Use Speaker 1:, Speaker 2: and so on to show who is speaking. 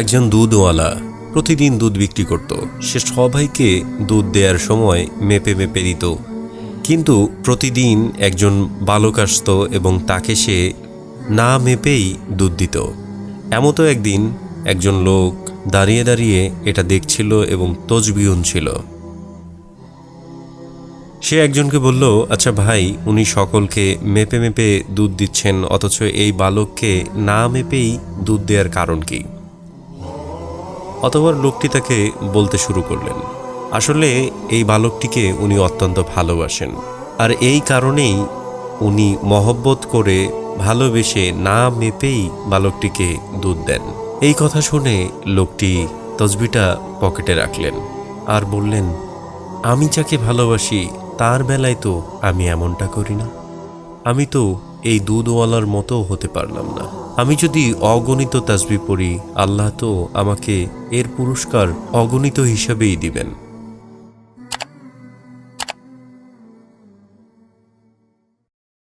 Speaker 1: একজন দুধওয়ালা প্রতিদিন দুধ বিক্রি করত। সে সবাইকে দুধ দেওয়ার সময় মেপে মেপে দিত। কিন্তু প্রতিদিন একজন বালক আসত এবং তাকে সে না মেপেই দুধ দিত। এমতো একদিন একজন লোক দাঁড়িয়ে দাঁড়িয়ে এটা দেখছিল এবং তজবিউন ছিল। সে একজনকে বলল আচ্ছা ভাই, উনি সকলকে মেপে মেপে দুধ দিচ্ছেন, অথচ এই বালককে না মেপেই দুধ দেওয়ার কারণ কি? অতবার লোকটি তাকে বলতে শুরু করলেন, আসলে এই বালকটিকে উনি অত্যন্ত ভালোবাসেন, আর এই কারণেই উনি মহব্বত করে ভালোবেসে না মেপেই বালকটিকে দুধ দেন। এই কথা শুনে লোকটি তসবিটা পকেটে রাখলেন আর বললেন, আমি যাকে ভালোবাসি, তার বেলায় তো আমি এমনটা করি না। আমি তো এই দুধওয়ালার মতো হতে পারলাম না। আমি যদি অগণিত তাজবি পড়ি আল্লাহ তো আমাকে এর পুরস্কার অগণিত হিসাবেই দিবেন।